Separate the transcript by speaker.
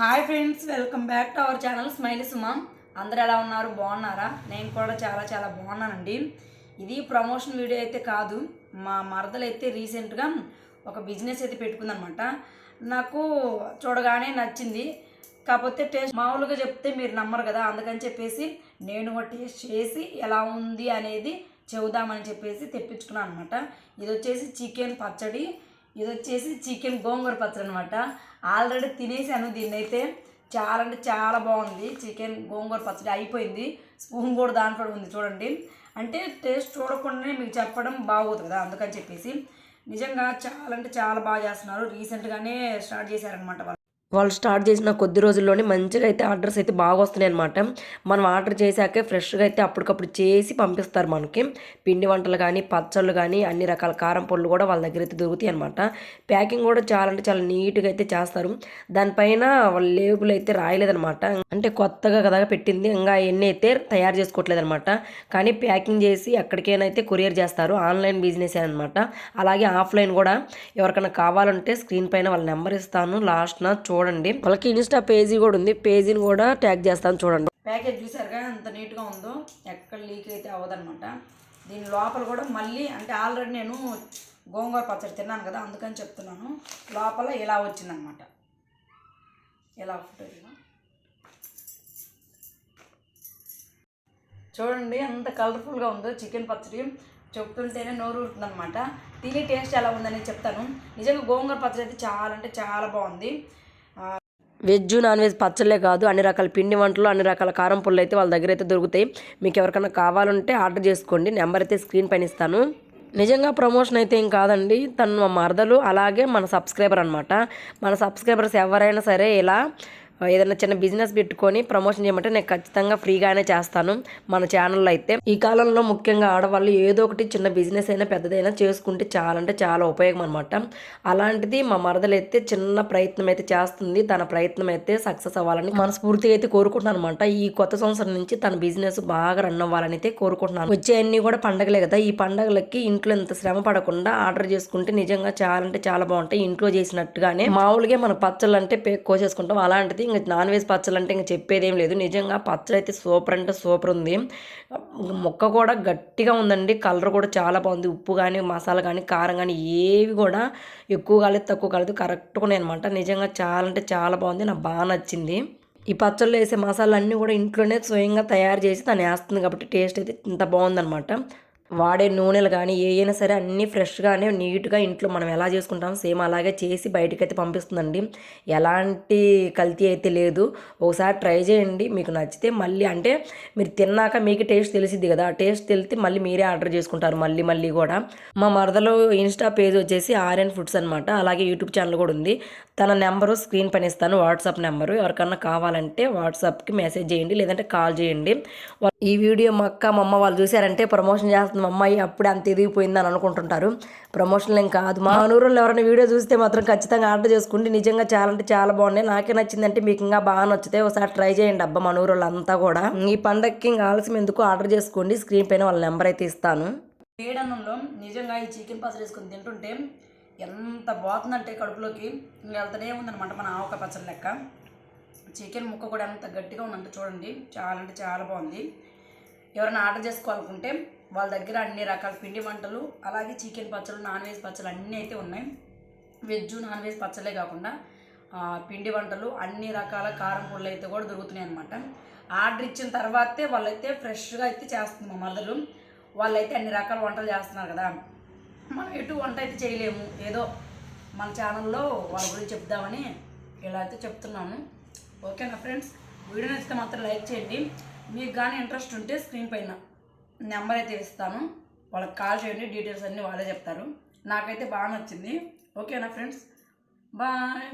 Speaker 1: Hi friends welcome back to our channel smile Suma. అందరు ఎలా ఉన్నారు? బాగున్నారా? నేను కూడా చాలా చాలా బాగున్నానండి. ఇది ప్రమోషన్ వీడియో అయితే కాదు. మా మరదలు అయితే రీసెంట్గా ఒక బిజినెస్ అయితే పెట్టుకుందనమాట. నాకు చూడగానే నచ్చింది. కాకపోతే టేస్ట్ మామూలుగా చెప్తే మీరు నమ్మరు కదా. అందుకని చెప్పేసి నేను ఒక టేస్ట్ చేసి ఎలా ఉంది అనేది చెబుదామని చెప్పేసి తెప్పించుకున్నాను అనమాట ఇది వచ్చేసి చికెన్ పచ్చడి. ఇది వచ్చేసి చికెన్ గోంగూర పచ్చడి అనమాట ఆల్రెడీ తినేసాను దీన్ని అయితే చాలా అంటే చాలా బాగుంది చికెన్ గోంగూర పచ్చడి అయిపోయింది. స్పూన్ కూడా దాంట్లో ఉంది చూడండి. అంటే టేస్ట్ చూడకుండానే మీకు చెప్పడం బాగోదు కదా అందుకని చెప్పేసి. నిజంగా చాలా అంటే చాలా బాగా చేస్తున్నారు. రీసెంట్గానే స్టార్ట్ చేశారనమాట వాళ్ళు.
Speaker 2: వాళ్ళు స్టార్ట్ చేసిన కొద్ది రోజుల్లోనే మంచిగా అయితే ఆర్డర్స్ అయితే బాగా వస్తున్నాయి అనమాట మనం ఆర్డర్ చేశాకే ఫ్రెష్గా అయితే అప్పటికప్పుడు చేసి పంపిస్తారు మనకి. పిండి వంటలు కానీ పచ్చళ్ళు కానీ అన్ని రకాల కారం పొళ్ళు కూడా వాళ్ళ దగ్గర అయితే దొరుకుతాయి అనమాట ప్యాకింగ్ కూడా చాలా అంటే చాలా నీట్గా అయితే చేస్తారు. దానిపైన వాళ్ళ లేబుల్ అయితే రాయలేదనమాట అంటే కొత్తగా కదా పెట్టింది. ఇంకా ఎన్ని అయితే తయారు చేసుకోవట్లేదు అనమాట కానీ ప్యాకింగ్ చేసి ఎక్కడికైనా కొరియర్ చేస్తారు. ఆన్లైన్ బిజినెస్ అనమాట అలాగే ఆఫ్లైన్ కూడా ఎవరికైనా కావాలంటే స్క్రీన్ పైన వాళ్ళ నెంబర్ ఇస్తాను. లాస్ట్న చూడండి. వాళ్ళకి ఇన్స్టా పేజీ కూడా ఉంది. పేజీని కూడా ట్యాగ్ చేస్తాను చూడండి.
Speaker 1: ప్యాకేజ్ చూసారుగా? ఎంత నీట్గా ఉందో. ఎక్కడ లీక్ అయితే అవ్వదనమాట దీని లోపల కూడా మళ్ళీ అంటే ఆల్రెడీ నేను గోంగూర పచ్చడి తిన్నాను కదా అందుకని చెప్తున్నాను. లోపల ఇలా వచ్చిందనమాట ఇలా ఫుడ్ చూడండి ఎంత కలర్ఫుల్గా ఉందో చికెన్ పచ్చడి. చెప్తుంటేనే నోరు ఊరుతుందనమాట తిని టేస్ట్ ఎలా ఉందని చెప్తాను. నిజంగా గోంగూర పచ్చడి అయితే చాలా అంటే చాలా బాగుంది.
Speaker 2: వెజ్ నాన్ వెజ్ పచ్చళ్ళే కాదు. అన్ని రకాల పిండి వంటలు అన్ని రకాల కారం పుళ్ళు అయితే వాళ్ళ దగ్గర అయితే దొరుకుతాయి. మీకు ఎవరికైనా కావాలంటే ఆర్డర్ చేసుకోండి. నెంబర్ అయితే స్క్రీన్ పైన ఇస్తాను. నిజంగా ప్రమోషన్ అయితే ఏం కాదండి. తను మా మరదలు అలాగే మన సబ్స్క్రైబర్ అనమాట మన సబ్స్క్రైబర్స్ ఎవరైనా సరే ఇలా ఏదైనా చిన్న బిజినెస్ పెట్టుకొని ప్రమోషన్ చేయమంటే నేను ఖచ్చితంగా ఫ్రీగానే చేస్తాను మన ఛానల్లో అయితే. ఈ కాలంలో ముఖ్యంగా ఆడవాళ్ళు ఏదో ఒకటి చిన్న బిజినెస్ అయినా పెద్దదైనా చేసుకుంటే చాలా అంటే చాలా ఉపయోగం అనమాట అలాంటిది మా మరదలు అయితే చిన్న ప్రయత్నం అయితే చేస్తుంది. తన ప్రయత్నం అయితే సక్సెస్ అవ్వాలని మనస్ఫూర్తిగా అయితే కోరుకుంటున్నాను అనమాట ఈ కొత్త సంవత్సరం నుంచి తన బిజినెస్ బాగా రన్ అవ్వాలని అయితే కోరుకుంటున్నాను. వచ్చే అన్ని కూడా పండగలే కదా. ఈ పండగలకి ఇంట్లో ఇంత శ్రమ పడకుండా ఆర్డర్ చేసుకుంటే నిజంగా చాలా అంటే చాలా బాగుంటాయి. ఇంట్లో చేసినట్టుగానే మామూలుగా మన పచ్చళ్ళు అంటే కోసేసుకుంటాం. అలాంటిది ఇంకా నాన్ వెజ్ పచ్చళ్ళు అంటే ఇంకా చెప్పేదేం లేదు. నిజంగా పచ్చడి అయితే సూపర్ అంటే సూపర్ ఉంది. మొక్క కూడా గట్టిగా ఉందండి. కలర్ కూడా చాలా బాగుంది. ఉప్పు కానీ మసాలా కానీ కారం కానీ ఏవి కూడా ఎక్కువ కాలేదు తక్కువ కాలేదు. కరెక్ట్గా ఉన్నాయి అనమాట నిజంగా చాలా అంటే చాలా బాగుంది. నాకు బాగా నచ్చింది. ఈ పచ్చళ్ళు వేసే మసాలా అన్నీ కూడా ఇంట్లోనే స్వయంగా తయారు చేసి తను వేస్తుంది కాబట్టి టేస్ట్ అయితే ఇంత బాగుందనమాట వాడే నూనెలు కానీ ఏ అయినా సరే అన్నీ ఫ్రెష్గానే నీట్గా ఇంట్లో మనం ఎలా చేసుకుంటాం సేమ్ అలాగే చేసి బయటకి అయితే పంపిస్తుందండి. ఎలాంటి కల్తీ అయితే లేదు. ఒకసారి ట్రై చేయండి. మీకు నచ్చితే మళ్ళీ అంటే మీరు తిన్నాక మీకు టేస్ట్ తెలిసిద్ది కదా. టేస్ట్ తెలితే మళ్ళీ మీరే ఆర్డర్ చేసుకుంటారు మళ్ళీ మళ్ళీ కూడా. మా మరదలో ఇన్స్టా పేజ్ వచ్చేసి ఆర్ఎన్ ఫుడ్స్ అనమాట అలాగే యూట్యూబ్ ఛానల్ కూడా ఉంది. తన నెంబరు స్క్రీన్ పైన ఇస్తాను. WhatsApp number. ఎవరికన్నా కావాలంటే వాట్సాప్కి మెసేజ్ చేయండి. లేదంటే కాల్ చేయండి. ఈ వీడియో మా అక్క మా అమ్మ వాళ్ళు చూసారంటే ప్రమోషన్ చేస్తుంది మా అమ్మాయి అప్పుడే అంత ఎదిగిపోయిందని అనుకుంటుంటారు. ప్రమోషన్ ఏం కాదు మా నూరులో ఎవరైనా వీడియో చూస్తే మాత్రం ఖచ్చితంగా ఆర్డర్ చేసుకుంటే నిజంగా చాలా అంటే చాలా బాగున్నాయి. నాకే నచ్చిందంటే మీకు ఇంకా బాగా నచ్చితే ఒకసారి ట్రై చేయండి అబ్బా మా నూరులో అంతా కూడా. ఈ పండగకి ఇంకా ఆలస్యం ఎందుకు? ఆర్డర్ చేసుకోండి. స్క్రీన్ పైన వాళ్ళ నెంబర్ అయితే ఇస్తాను.
Speaker 1: వేడన్నంలో నిజంగా ఈ చికెన్ పచ్చడి వేసుకొని తింటుంటే ఎంత బాగుందంటే కడుపులోకి. ఇంకా వెళ్తూనే ఉందన్నమాట మన ఆవక పచ్చడి లెక్క. చికెన్ ముక్క కూడా ఎంత గట్టిగా ఉందంటే చూడండి. చాలా అంటే చాలా బాగుంది. ఎవరైనా ఆర్డర్ చేసుకోవాలనుకుంటే వాళ్ళ దగ్గర అన్ని రకాల పిండి వంటలు అలాగే చికెన్ పచ్చళ్ళు నాన్ వెజ్ పచ్చళ్ళు అన్నీ అయితే ఉన్నాయి. వెజ్ నాన్ వెజ్ పచ్చలే కాకుండా పిండి వంటలు అన్ని రకాల కారం పొడులు అయితే కూడా దొరుకుతున్నాయి అనమాట ఆర్డర్ ఇచ్చిన తర్వాతే వాళ్ళైతే ఫ్రెష్గా అయితే చేస్తుంది మా మరదలు. వాళ్ళైతే అన్ని రకాల వంటలు చేస్తున్నారు కదా. మనం ఎటు వంట అయితే చేయలేము. ఏదో మన ఛానల్లో వాళ్ళ గురించి చెప్దామని ఇలా అయితే చెప్తున్నాను ఓకేనా ఫ్రెండ్స్? వీడియో నచ్చితే మాత్రం లైక్ చేయండి. మీకు కానీ ఇంట్రెస్ట్ ఉంటే స్క్రీన్ పైన నెంబర్ అయితే ఇస్తాను. వాళ్ళకి కాల్ చేయండి డీటెయిల్స్ అన్నీ వాళ్ళే చెప్తారు. నాకైతే బాగా నచ్చింది. ఓకేనా ఫ్రెండ్స్? బాయ్.